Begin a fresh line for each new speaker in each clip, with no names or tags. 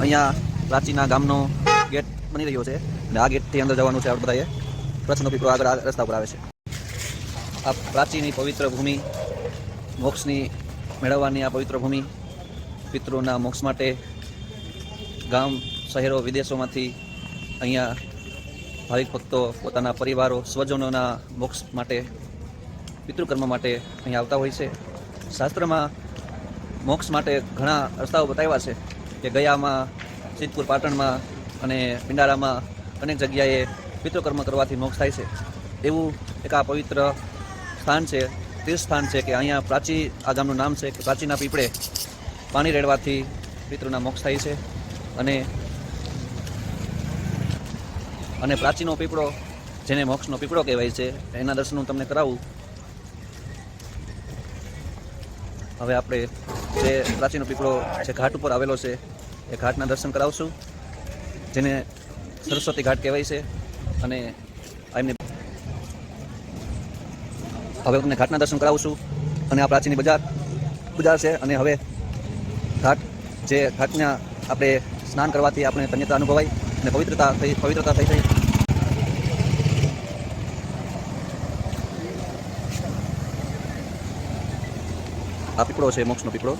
અહીંયા પ્રાચીના ગામનો ગેટ બની રહ્યો છે. અને આ ગેટથી અંદર જવાનું છે આપણે બધાએ. પ્રશ્નો પીપળો આગળ રસ્તા ઉપર આવે છે. આ પ્રાચીની પવિત્ર ભૂમિ, મોક્ષની મેળવવાની આ પવિત્ર ભૂમિ પિતૃના મોક્ષ માટે ગામ, શહેરો, વિદેશોમાંથી અહીંયા ભાવિક ભક્તો પોતાના પરિવારો, સ્વજનોના મોક્ષ માટે, પિતૃકર્મ માટે અહીંયા આવતા હોય છે. શાસ્ત્રમાં મોક્ષ માટે ઘણા રસ્તાઓ બતાવ્યા છે. કે ગયામાં, સિદ્ધપુર પાટણમાં અને પિંડારામાં અનેક જગ્યાએ પિતૃકર્મ કરવાથી મોક્ષ થાય છે. એવું એક આ પવિત્ર સ્થાન છે તીર્થ સ્થાન છે કે અહીંયા પ્રાચી, આ ગામનું નામ છે કે પ્રાચીના પીપળે પાણી રેડવાથી પિતૃના મોક્ષ થાય છે. અને અને પ્રાચીનો પીપળો, જેને મોક્ષનો પીપળો કહેવાય છે, એના દર્શન હું તમને કરાવું. હવે આપણે જે પ્રાચીનો પીપળો જે ઘાટ ઉપર આવેલો છે એ ઘાટના દર્શન કરાવશું, જેને સરસ્વતી ઘાટ કહેવાય છે, અને એમને હવે તમને ઘાટના દર્શન કરાવશું, અને આ પ્રાચીની બજાર બજાર છે, અને હવે ઘાટ, જે ઘાટના આપણે સ્નાન કરવાથી આપણે ધન્યતા અનુભવાય, અને પવિત્રતા થઈ પવિત્રતા થઈ જાય આ પીપળો છે, મોક્ષનો પીપળો.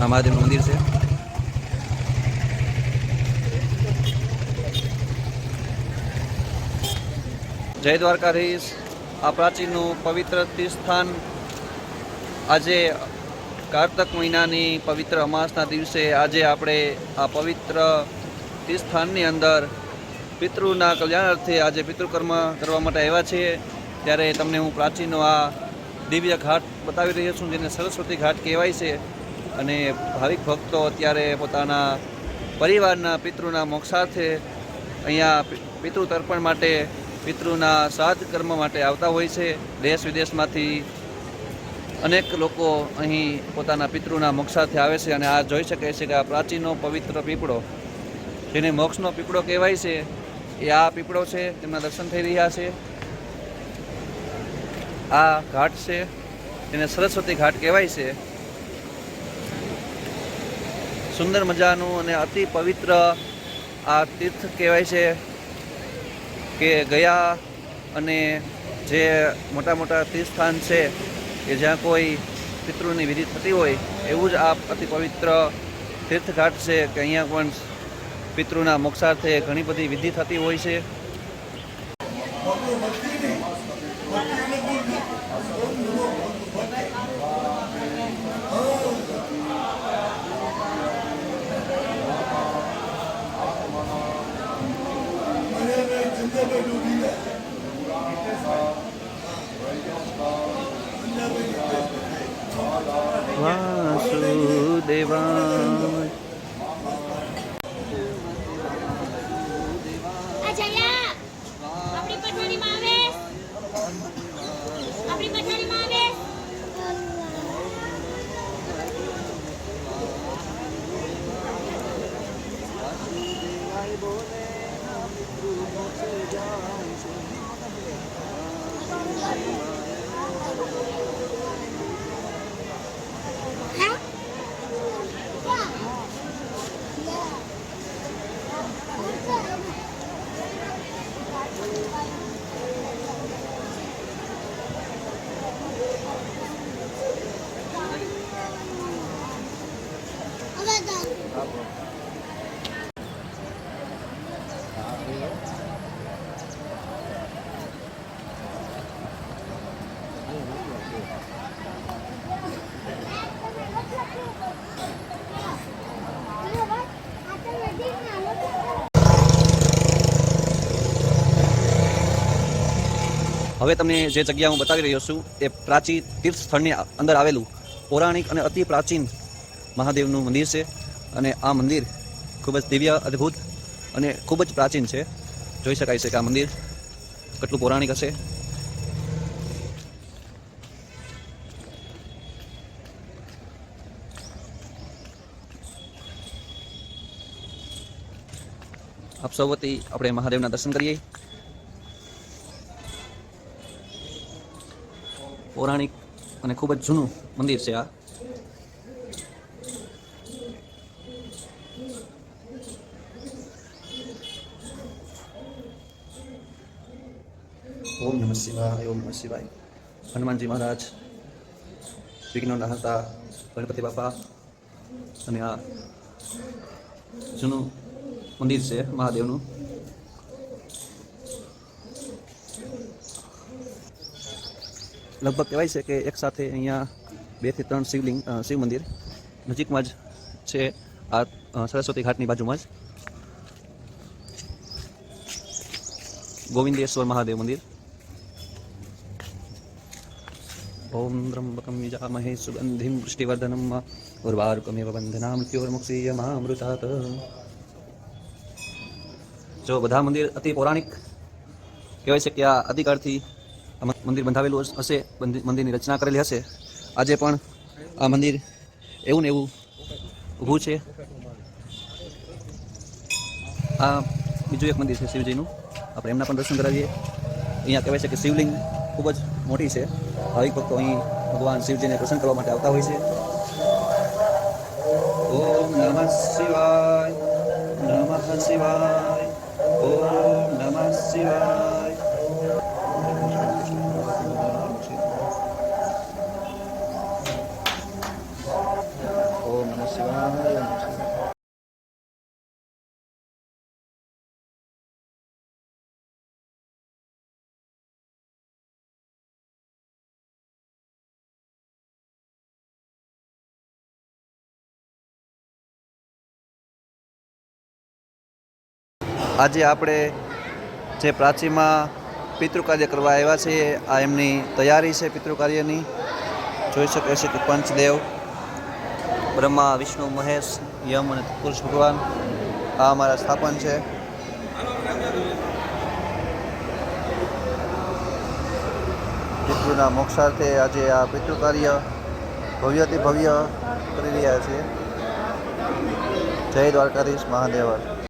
આ મહાદેવનું મંદિર છે જય દ્વારકાધીશ. આ પ્રાચીનનું પવિત્ર તીર્થસ્થાન આજે કારતક મહિનાની પવિત્ર અમાસના દિવસે આજે આપણે આ પવિત્ર તીર્થસ્થાનની અંદર પિતૃના કલ્યાણ અર્થે આજે પિતૃકર્મ કરવા માટે આવ્યા છીએ. ત્યારે તમને હું પ્રાચીનનો આ દિવ્ય ઘાટ બતાવી રહ્યો છું, જેને સરસ્વતી ઘાટ કહેવાય છે. અને ભાવિક ભક્તો અત્યારે પોતાના પરિવારના પિતૃના મોક્ષાર્થે અહીંયા પિતૃ તર્પણ માટે, પિતૃના શ્રાદ્ધ કર્મ માટે આવતા હોય છે, દેશ વિદેશમાંથી અનેક લોકો અહીં પોતાના પિતૃના મોક્ષાર્થે આવે છે અને આ જોઈ શકે છે કે આ પ્રાચીનો પવિત્ર પીપળો, જેને મોક્ષનો પીપળો કહેવાય છે, એ આ પીપળો છે તેમના દર્શન થઈ રહ્યા છે. આ ઘાટ છે, તેને સરસ્વતી ઘાટ કહેવાય છે. સુંદર મજાનું અને અતિ પવિત્ર આ તીર્થ કહેવાય છે કે ગયા અને જે મોટા મોટા તીર્થસ્થાન છે, કે જ્યાં કોઈ પિતૃની વિધિ થતી હોય, એવું જ આ અતિ પવિત્ર તીર્થઘાટ છે, કે અહીંયા પણ પિતૃના મોક્ષાર્થે ઘણી બધી વિધિ થતી હોય છે. વાસુદેવાય. હવે તમને જે જગ્યા હું બતાવી રહ્યો છું, એ પ્રાચીન તીર્થ સ્થળની અંદર આવેલું પૌરાણિક અને અતિ પ્રાચીન મહાદેવનું મંદિર છે. અને આ મંદિર ખૂબ જ દિવ્ય, અદ્ભુત અને ખૂબ જ પ્રાચીન છે. જોઈ શકાય છે કે આ મંદિર કેટલું પૌરાણિક હશે. આપ સૌ આપણે મહાદેવના દર્શન કરીએ. પૌરાણિક અને ખૂબ જ જૂનું મંદિર છે આ. ઓમ નમઃ શિવાય, ઓમ નમઃ શિવાય. હનુમાનજી મહારાજ, વિઘ્નોના હતા, ગણપતિ બાપા અને આ જૂનું મંદિર છે મહાદેવનું. લગભગ કહેવાય છે કે એક સાથે અહીંયા બેથી ત્રણ શિવલિંગ અ, શિવ મંદિર નજીકમાં જ છે. આ અ, સરસ્વતી ઘાટની બાજુમાં જ. ગોવિંદેશ્વર મહાદેવ મંદિર. ઓમ ત્રંબકમ યજામહે સુગંધિમ પુષ્ટિવર્ધનમ ઉર્વારુકમેવ બંધના મૃત્યોર્મુક્ષીય મામૃતાત જો બધા મંદિર અતિ પૌરાણિક કહેવાય છે કે આ અધિકારથી આ મ- મંદિર બંધાવેલું હશ- મંદિરની રચના કરેલી હશે. આજે પણ આ મંદિર એવું ને એવું ઊભું છે. આ બીજું એક મંદિર છે શિવજીનું. આપણે એમના પણ દર્શન કરાવીએ. અહીંયા કહેવાય છે કે શિવલિંગ ખૂબ જ મોટી છે. ભાવિક ભક્તો અહીં ભગવાન શિવજીને દર્શન કરવા માટે આવતા હોય છે. ઓમ નમઃ શિવાય નમઃ શિવાય, ઓમ નમઃ શિવાય. આજે આપણે જે પ્રાચીમાં પિતૃકાર્ય કરવા આવ્યા છીએ, આ એમની તૈયારી છે પિતૃકાર્યની. જોઈ શકે છે કે પંચદેવ, બ્રહ્મા, વિષ્ણુ, મહેશ, યમ અને પુરુષ ભગવાન આ અમારા સ્થાપન છે. પિતૃના મોક્ષાર્થે આજે આ પિતૃકાર્ય ભવ્યથી ભવ્ય કરી રહ્યા છીએ. જય દ્વારકાધીશ મહાદેવ